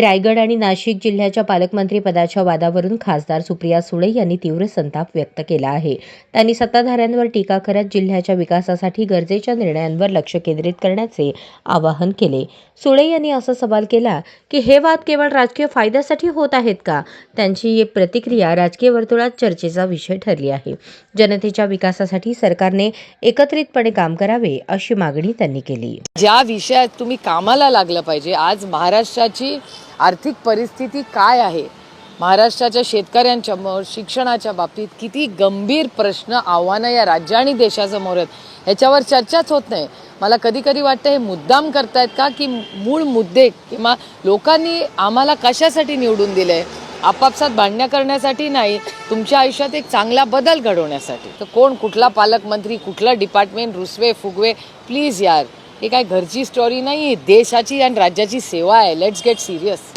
रायगड आणि नाशिक जिल्ह्याच्या पालकमंत्री पदाच्या वादावरून खासदार सुप्रिया सुळे यांनी तीव्र संताप व्यक्त केला आहे. त्यांनी सत्ताधाऱ्यांवर टीका करत जिल्ह्याच्या विकासासाठी गरजेच्या निर्णयांवर लक्ष केंद्रित करण्याचे आवाहन केले. सुळे यांनी असा सवाल केला की हे वाद केवळ राजकीय फायद्यासाठी होत आहेत का? त्यांची ही प्रतिक्रिया राजकीय वर्तुळात चर्चेचा विषय ठरली आहे. जनतेच्या विकासासाठी सरकारने एकत्रितपणे काम करावे अशी मागणी त्यांनी केली. ज्या विषयात तुम्ही कामाला लागलं पाहिजे आज महाराष्ट्राची आर्थिक परिस्थिती काय आहे? महाराष्ट्राच्या शेतकऱ्यांच्यामोर शिक्षणाच्या बाबतीत किती गंभीर प्रश्न आव्हानं या राज्य आणि देशासमोर आहेत ह्याच्यावर चर्चाच होत नाही. मला कधी कधी वाटतं हे मुद्दाम करतायत का की मूळ मुद्दे किंवा लोकांनी आम्हाला कशासाठी निवडून दिले आपापसात भांडण्या करण्यासाठी नाही तुमच्या आयुष्यात एक चांगला बदल घडवण्यासाठी. तर कोण कुठला पालकमंत्री कुठला डिपार्टमेंट रुसवे फुगवे प्लीज यार. हे काय घरची स्टोरी नाही देशाची आणि राज्याची सेवा आहे. Let's get serious